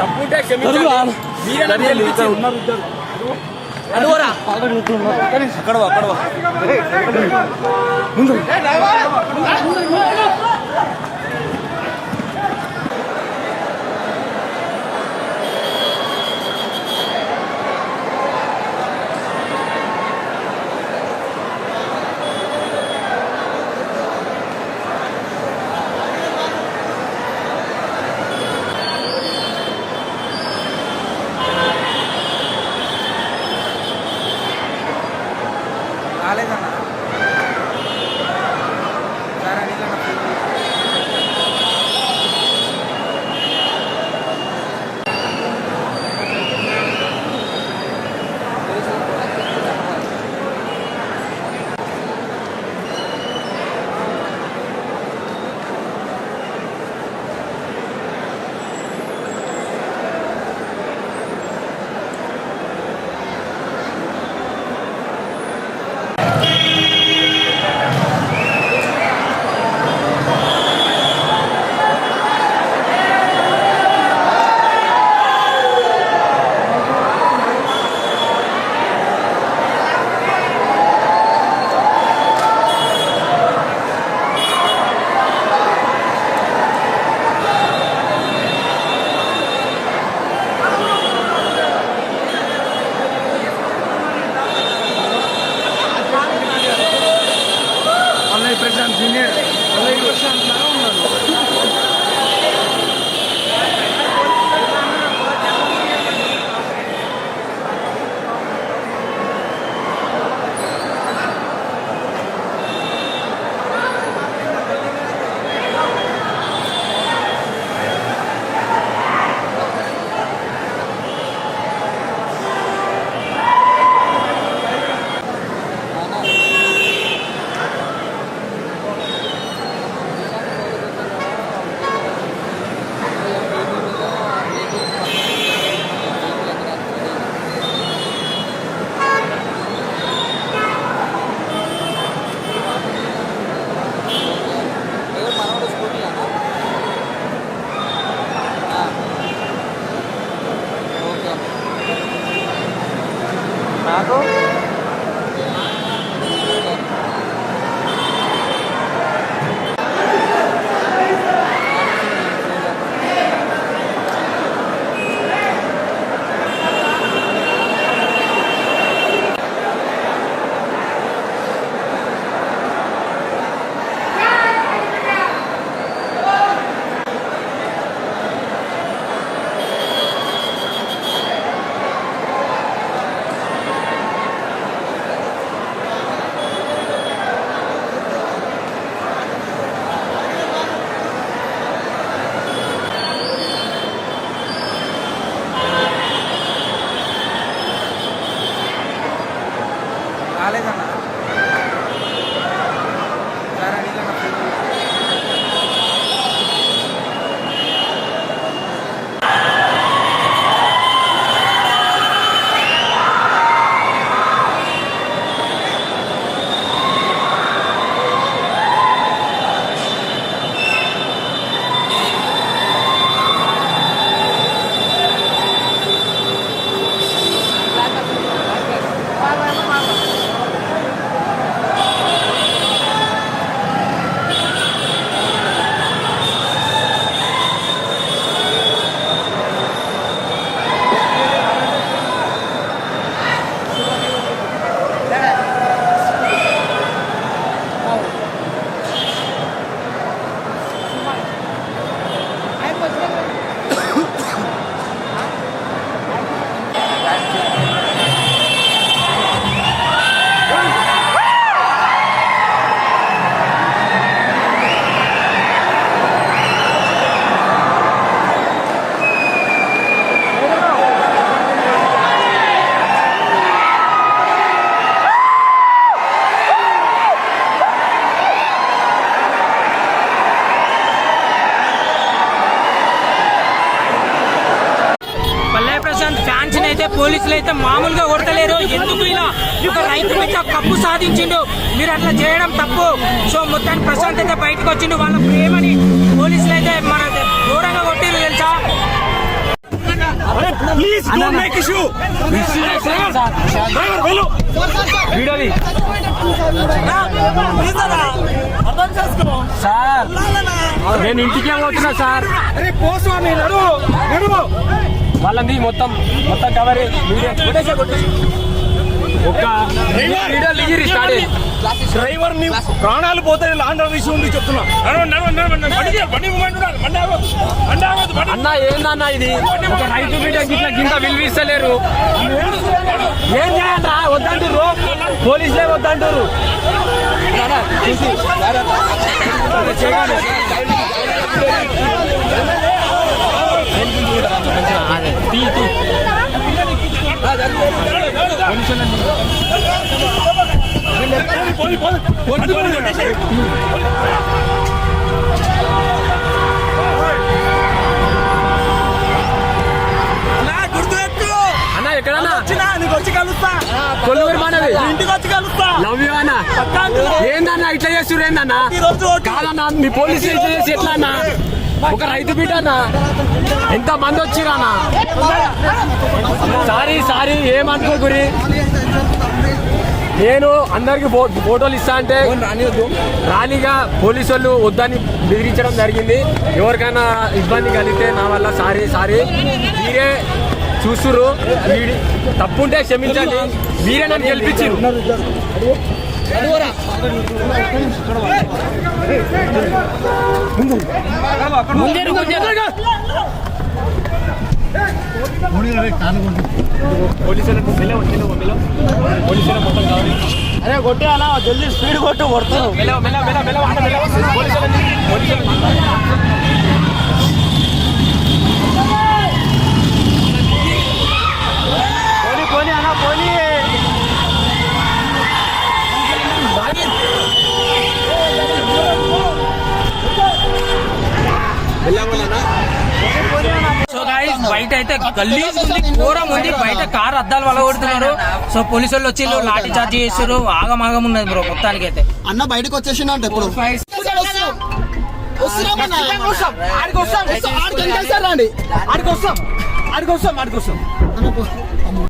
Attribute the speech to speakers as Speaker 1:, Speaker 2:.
Speaker 1: తప్పుంటే క్షమించండి. మీరే గెలిపించింది.
Speaker 2: అనువరా
Speaker 3: అక్కడ అక్కడ.
Speaker 4: పోలీసులు అయితే మామూలుగా కొడతలేరు. ఎందుకు ఇలా? ఒక రైతు మీద కప్పు సాధించిండు. మీరు అట్లా చేయడం తప్పు. సో మొత్తానికి ప్రశాంత్ అయితే బయటకు వచ్చిండు. వాళ్ళ ప్రేమని పోలీసులు అయితే మన ఘోరంగా కొట్టిరు తెలుసా?
Speaker 3: Please don't make issue driver వెళ్ళు.
Speaker 1: వీడియోది
Speaker 3: సార్
Speaker 1: నేను ఇంటికే పోతున్నా సార్?
Speaker 3: అరే పో స్వామి నడువు నడువు.
Speaker 1: వాళ్ళని మొత్తం మొత్తం కవర్ అయ్యి.
Speaker 3: డ్రైవర్! ని ప్రాణాలు పోతాయి లాండర్ విషయం ఉంది చెప్తున్నా.
Speaker 1: అన్న ఏందన్న ఇది? ఒక రైతు బిడ్డ గిట్ల గింత విలువిస్తలేరు ఏం చేయాలరా? వద్దంటారు పోలీసులే వద్దంటారు అన్న ఎక్కడన్నా?
Speaker 3: నీకు వచ్చి కలుస్తా
Speaker 1: కొల్లూరు
Speaker 3: ఇంటికి వచ్చి కలుస్తా
Speaker 1: లవ్ యూ అన్న ఏందన్నా ఇట్లా చేస్తున్నారు ఏందన్నా? కాదన్నా మీ పోలీసులు ఇట్లా చేసి ఎట్లా అన్నా? ఒక రైతు బిడ్డనా అన్న. ఎంత మంది వచ్చిరానా సారీ సారీ ఏమనుకో గురి. నేను అందరికి ఫో- ఫోటోలు ఇస్తా అంటే ర్యాలీగా పోలీసు వాళ్ళు వద్దని బెదిరించడం జరిగింది. ఎవరికైనా ఇబ్బంది కలిగితే నా వల్ల సారీ సారీ. మీరే చూస్తురు తప్పుంటే క్షమించండి. మీరే నన్ను గెలిపించారు
Speaker 3: అరే కొట్టే అన్న జల్దీ స్పీడ్ కొట్టు కొడతాను పోనీ పోనీ అన్న పోనీ.
Speaker 4: బయట అయితే గలీజ్ ఉంది ఘోరం ఉంది. బయట కార్ అద్దాలు వలగొడుతున్నారు. సో పోలీసు వాళ్ళు వచ్చి వీళ్ళు లాఠీ చార్జ్ చేస్తారు ఆగమాగం ఉన్నది బ్రో మొత్తానికి అయితే
Speaker 5: అన్న బయటకు ఇప్పుడు.
Speaker 3: ఆడికి వస్తాం వస్తాం. ఆడికి వస్తాం ఆడికి వస్తాం. ఆడికి వస్తాం ఆడికి వస్తాం.